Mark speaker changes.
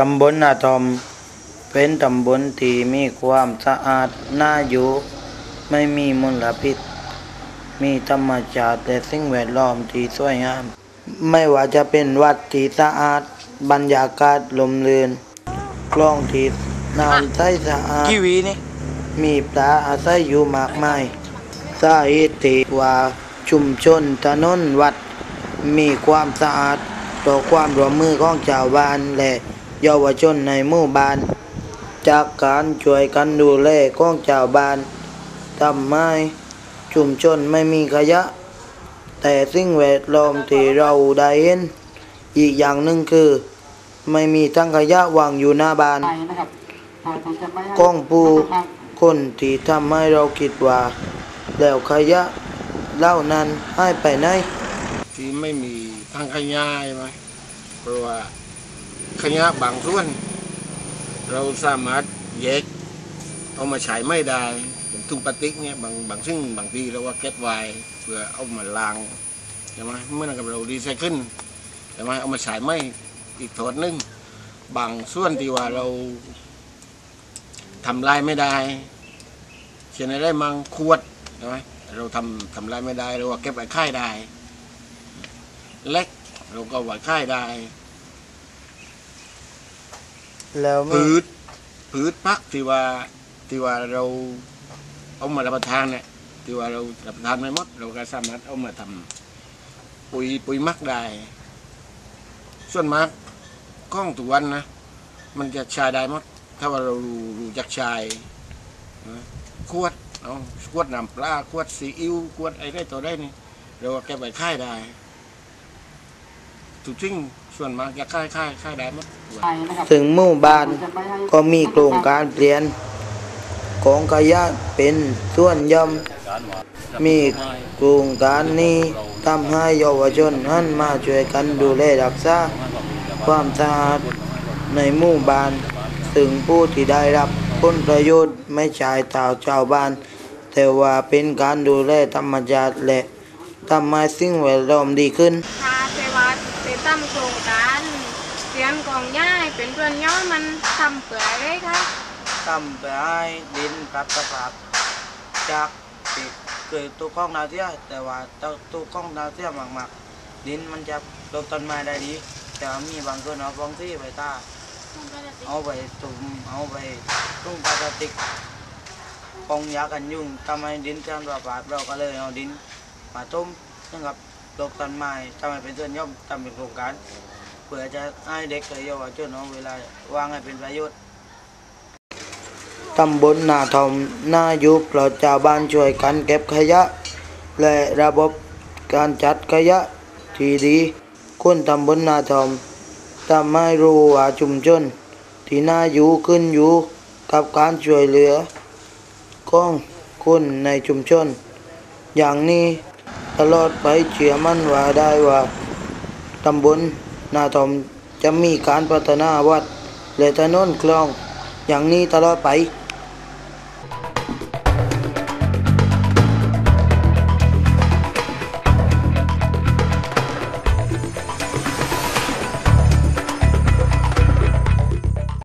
Speaker 1: ตำบลนาทอม เป็นตำบลที่มีความสะอาดน่าอยู่ไม่มีมลพิษ มีธรรมชาติและสิ่งแวดล้อมที่สวยงาม ไม่ว่าจะเป็นวัดที่สะอาด บรรยากาศลมลื่นคลองที่น้ำใสสะอาด
Speaker 2: กี่หวีนี่
Speaker 1: มีปลาอาศัยอยู่มากมายสาเหตุที่ว่าชุมชนถนนวัด มีความสะอาดต่อความร่วมมือของชาวบ้านและ เยาวชนในหมู่บ้าน จากการช่วยกันดูแลของชาวบ้านทำให้ชุมชนไม่มีขยะ แต่สิ่งแวดล้อมที่เราได้เห็นอีกอย่างหนึ่งคือ ไม่มีทั้งขยะวางอยู่หน้าบ้านกล้องปูคนที่ทำให้เราคิดว่า แล้วขยะเหล่านั้นให้ไปไหน
Speaker 3: ที่ไม่มีทางขยะใช่ไหมเพราะว่า ขยะบางส่วน เราสามารถแยกเอามาใช้ไม่ได้อย่งถุงพลาสติกเนี่ยบางบางซึ่งบางทีเราว่าเก็บไว้เพื่อเอามาล้างใช่ไหมเมื่อนั้นกับเรารีไซเคิลใช่ไหมเอามาใช้ไม่อีกถอดหนึงบางส่วนที่ว่าเราทำลายไม่ได้เช่นอะไรมังขวดใช่ไหมเราทำทำลายไม่ได้เราว่าเก็บไว้ค่ายได้เล็กเราก็ไว้ค่ายได้
Speaker 1: แล้ว
Speaker 3: พืชพืชพักที่ว่าที่ว่าเราเอามารับประทานเนี่ยที่ว่าเรารับประทานไม่หมด เราก็สามารถเอามาทำปุ๋ยปุ๋ยหมักได้ ส่วนมากก้องทุกวันนะ มันจะใช้ได้หมด ถ้าว่าเรารู้รู้จักช้นะขวดเอาขวดน้ำปลาขวดซีอิ๊วขวดอะไรตัวได้นี่ เราก็เก็บไว้ค่ายได้ทุกสิ่ง ส่วนมากจะค่ายค่ายค่ายได้หมด
Speaker 4: ไปนะครับ
Speaker 1: ถึงหมู่บ้านก็มีโครงการเปลี่ยนของขยะเป็นส่วนย่อมมีโครงการนี้ทำให้เยาวชนหันมาช่วยกันดูแลรักษาความสะอาดในหมู่บ้านถึงผู้ที่ได้รับผลประโยชน์ไม่ใช่ชาวชาวบ้าน แต่ว่าเป็นการดูแลธรรมชาติและทำให้สิ่งแวดล้อมดีขึ้น
Speaker 5: ดไปตั้งโครงการเรียนกองย่ายเป็นเพื่อนย่อมันทำเปื่ออะไรคะ
Speaker 1: ทำไปให้ดินปรับสภาพจากที่เคยตู้กล้องดาวเทียมแต่ว่าตู้กล้องดาวเทียมมากๆดินมันจะลดต้นไม้ได้ดีแต่ว่ามีบางส่วนเอาฟองที่ไปตาเอาไปตุ่มเอาไปตุ้งพลาสติกกองยากันยุงทำให้ดินเสื่อมสภาพเราก็เลยเอาดินมาต้มนะครับ ลดต้นไม้ทำให้เป็นส่วนย่อมทำเป็นโครงการ เพื่อจะให้เด็กและเยาวชนเอาเวลาวางให้เป็นประโยชน์ตำบลนาทอมน่าอยู่เราชาวบ้านช่วยกันเก็บขยะ และระบบการจัดขยะที่ดีคนตำบลนาทอมทำให้รู้ว่าชุมชนที่น่าอยู่ขึ้นอยู่กับการช่วยเหลือของคนในชุมชน อย่างนี้ ตลอดไปเชื่อมั่นว่าได้ว่าตำบลนาทอมจะมีการพัฒนาวัดและถนนคลองอย่างนี้ตลอดไป